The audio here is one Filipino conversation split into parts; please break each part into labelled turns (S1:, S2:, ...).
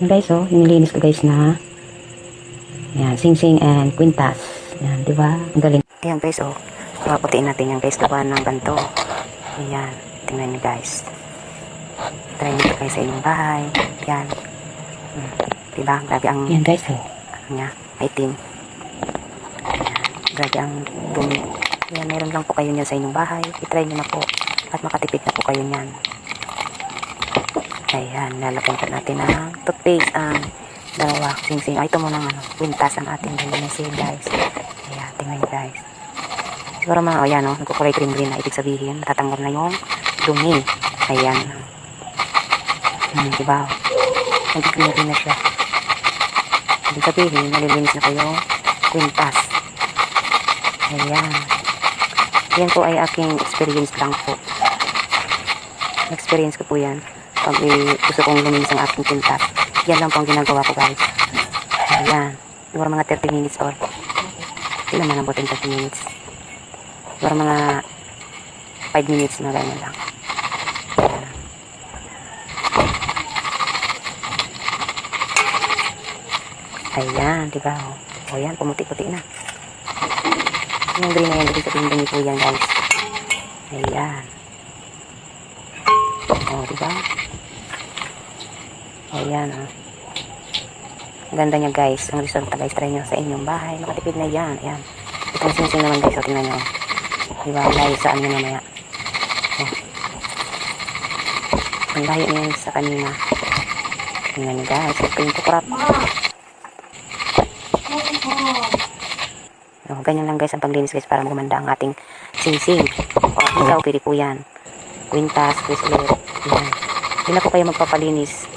S1: Yan guys, oh, nilinis ko guys na yan, sing-sing and quintas. Yan, di ba? Ang galing. Ayan guys, oh. Paputiin natin yan guys, gawa ng ganito. Ayan, tingnan niyo guys. Try nyo guys sa inyong bahay. Yan. Hmm. Diba? Grabe ang... Yan guys, oh. Ano niya? Itim. Ayan. Grabe ang dumi. Yan, meron lang po kayo niyan sa inyong bahay. I-try nyo na po. At makatipid na po kayo niyan. Ayan, lalagyan po natin ng toothpaste ang dalawa, sing-sing. Ay, ito muna ng ano, quintas ang ating lilinisin, guys. Ayan, tingnan nyo, guys. Siguro mga, o yan, o, nagkukulay green-green na ibig sabihin, tatanggal na yung dumi. Ayan. Hmm, diba? Nag-green-green na siya. Ibig sabihin, nalilinis na kayo quintas. Ayan. Yan po ay aking experience lang po. Experience ko po yan pag gusto kong luminis ang aking pintas. Yan lang po ang ginagawa ko guys. Ayan. Siguro mga 30 minutes or hindi naman nabutin 30 minutes. Siguro mga 5 minutes na ganyan lang. Ayan, di ba? O, o yan, pumuti-puti na. Yung green na yan, ibig sabihin dumi po yan guys. Ayan. O, di ba? Ayan, ha. Ang Ganda niya, guys. Ang resulta, guys. Try nyo sa inyong bahay. Makatipid na yan. Ayan. Itong sing-sing naman, guys. O, tingnan nyo. Di ba? Layo sa ano mamaya. O. Ang layo niya yun sa kanina. Tingnan nyo, guys. Ito yung tukrap. O, ganyan lang, guys, ang paglinis, guys, para gumanda ang ating sing-sing. O, ikaw, pwede po yan. Quintas, Chris ulit. Yan. Hindi na po kayo magpapalinis.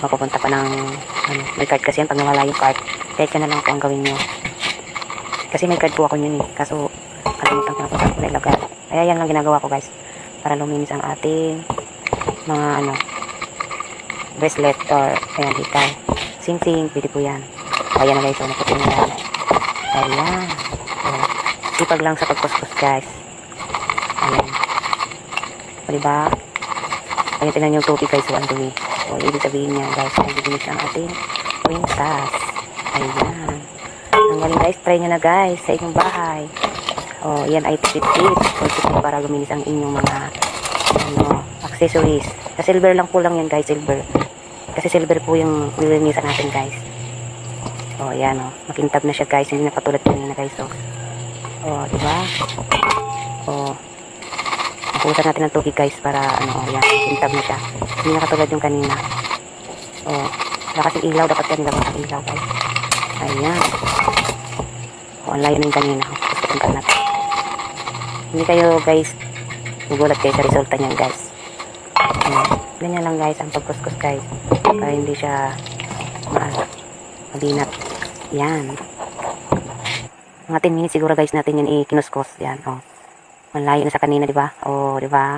S1: Mapupunta pa ng, ano, may card kasi yan pag nawala yung card. Kahit na lang po ang gawin nyo. Kasi may card po ako yun eh. Kaso, kalimutan ko na po saan ko nilagay. Kaya yan lang ginagawa ko guys. Para luminis ang ating mga ano, bracelet or, ayan, hikaw. Sing-sing, pwede po yan. Ayan na guys, so naputin na yan. Ayan. Sipag lang sa pagkuskus guys. Ayan. O, diba? Ayan, tingnan yung tubig guys, so ang dumi. O, ibig sabihin niya guys, nagiginis ang ating quintas. Ayan. Ang galing guys, try nyo na guys sa inyong bahay. O, yan ay tipid-tip. Tipid para luminis ang inyong mga ano, accessories. Sa silver lang po lang yan guys, silver. Kasi silver po yung nilinisan natin guys. O, yan o. Makintab na siya guys. Hindi na katulad kanina guys. O, o diba? O, Puhusan natin ng tubig guys para ano, oh, yan, kintab na siya. Hindi na katulad yung kanina. Oh, wala kasing ilaw, dapat gawin ng ilaw guys. Ayan. Oh, ang layo na yung kanina. Kong natin. Hindi kayo guys, gugulat kayo sa resulta niyan guys. Ayan. Ganyan lang guys, ang pagkuskus guys. Para hindi siya ma mabinat. Yan. Mga 10 minutes siguro guys natin yan i-kinuskos. Yan, oh. Malayo na sa kanina, di ba? Oo, di ba?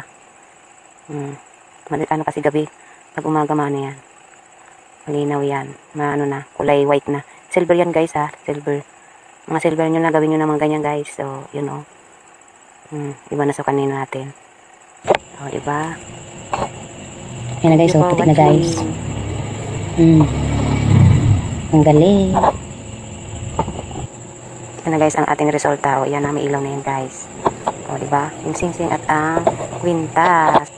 S1: Hmm. Ano kasi gabi, pag umaga man yan. Malinaw yan. Ma ano na, kulay white na. Silver yan guys ha, silver. Mga silver nyo na, gawin nyo naman ganyan guys. So, yun o. Hmm, iba na sa kanina natin. O, di ba?
S2: Yan na guys, oh, putik na guys. Hmm. Ang galing.
S1: Yan na guys ang ating resulta. O, yan na, may ilaw na yan guys. O, di ba? Yung sing-sing at ang quintas.